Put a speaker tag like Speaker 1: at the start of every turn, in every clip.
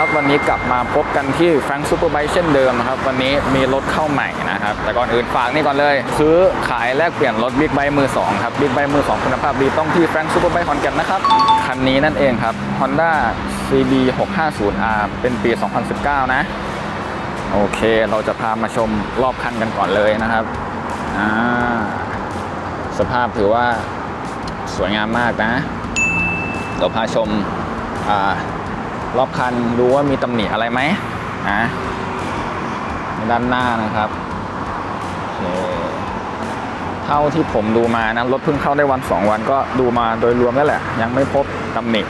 Speaker 1: ครับ วันนี้กลับมาพบกันที่แฟรง k ์ซูเปอร์ไบค์เช่นเดิมนะครับ วันนี้มีรถเข้าใหม่นะครับ แต่ก่อนอื่นฝากนี่ก่อนเลย ซื้อขายแลกเปลี่ยนรถบิ๊กไบค์มือ2ครับบิ๊กไบค์มือ 2 คุณภาพดีต้องที่แฟรง k ์ซูเปอร์ไบค์ขอนแก่นนะครับ คันนี้นั่นเองครับ Honda CB 650R เป็นปี 2019 นะ โอเค เราจะพามาชมรอบคันกันก่อนเลยนะครับอ่าสภาพถือว่าสวยงามมากนะเราพาชมอ่า รอบคันดูว่ามีตำหนิอะไรไหมนะด้านหน้านะครับเท่าที่ผมดูมานะรถเพิ่งเข้าได้วัน 2 วันก็ดูมาโดยรวมแล้วแหละ ยังไม่พบตำหนิ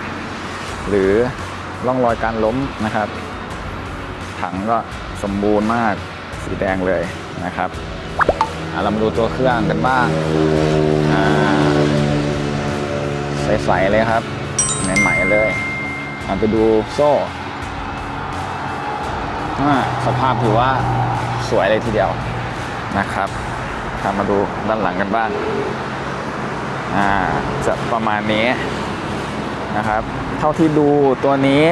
Speaker 1: หรือร่องรอยการล้มนะครับ ถังก็สมบูรณ์มากสีแดงเลยนะครับเรามาดูตัวเครื่องกันบ้างใสๆเลยครับใหม่ๆเลย ไปดูโซ่สภาพถือว่าสวยเลยทีเดียวนะครับทามาดูด้านหลังกันบ้างจะประมาณนี้นะครับ เท่าที่ดูตัวนี้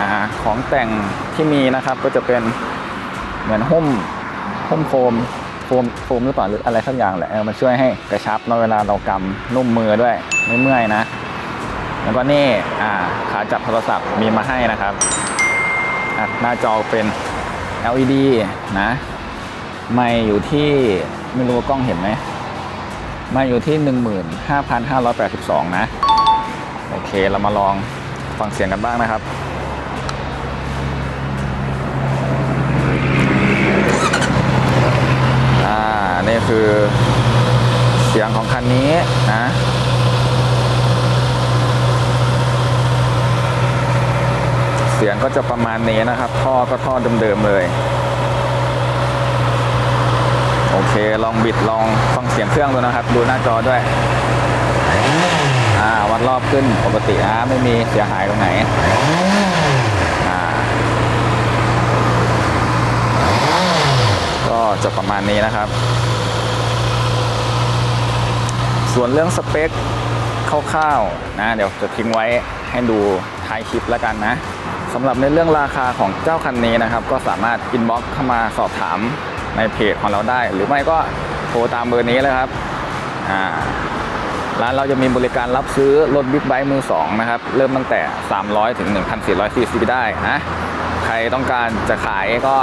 Speaker 1: อของแต่งที่มีนะครับก็จะเป็นเหมือนหุ้มหุ้มโฟมโฟมโฟมหรือเปล่าหรืออะไรสักอย่างแหละมันช่วยให้กระชับเนเวลาเรากำนุ่มมือด้วยไม่เมื่อยนะ แล้วก็นี่อ่าขาจับโทรศัพท์มีมาให้นะครับ หน้าจอเป็น LED นะ ไม่อยู่ที่ไม่รู้ว่ากล้องเห็นไหมไม่อยู่ที่ 15,582 นะ โอเคเรามาลองฟังเสียงกันบ้างนะครับอ่านี่คือเสียงของคันนี้นะ สียงก็จะประมาณนี้นะครับ ท่อก็ท่อเดิมๆเลย โอเค ลองบิดลองฟังเสียงเครื่องดูนะครับ ดูหน้าจอด้วย อ่า วัดรอบขึ้นปกตินะไม่มีเสียหายตรงไหนอ่าก็จะประมาณนี้นะครับ ส่วนเรื่องสเปคคร่าวๆนะ เดี๋ยวจะทิ้งไว้ให้ดูท้ายคลิปแล้วกันนะ สำหรับในเรื่องราคาของเจ้าคันนี้นะครับ ก็สามารถอินบ็อกเข้ามาสอบถามในเพจของเราได้ หรือไม่ก็โทรตามเบอร์นี้เลยครับร้านเราจะมีบริการรับซื้อรถบิ๊กไบค์มือ2นะครับ เริ่มตั้งแต่ 300 ถึง 1,400ซีซีได้นะ ใครต้องการจะขายก็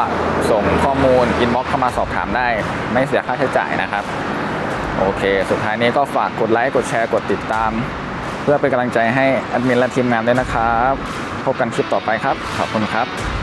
Speaker 1: ส่งข้อมูลอินบ็อกเข้ามาสอบถามได้ ไม่เสียค่าใช้จ่ายนะครับ โอเค สุดท้ายนี้ก็ฝากกดไลค์ กดแชร์ กดติดตาม เพื่อเป็นกำลังใจให้แอดมินและทีมงานด้วยนะครับ พบกันคลิปต่อไปครับ ขอบคุณครับ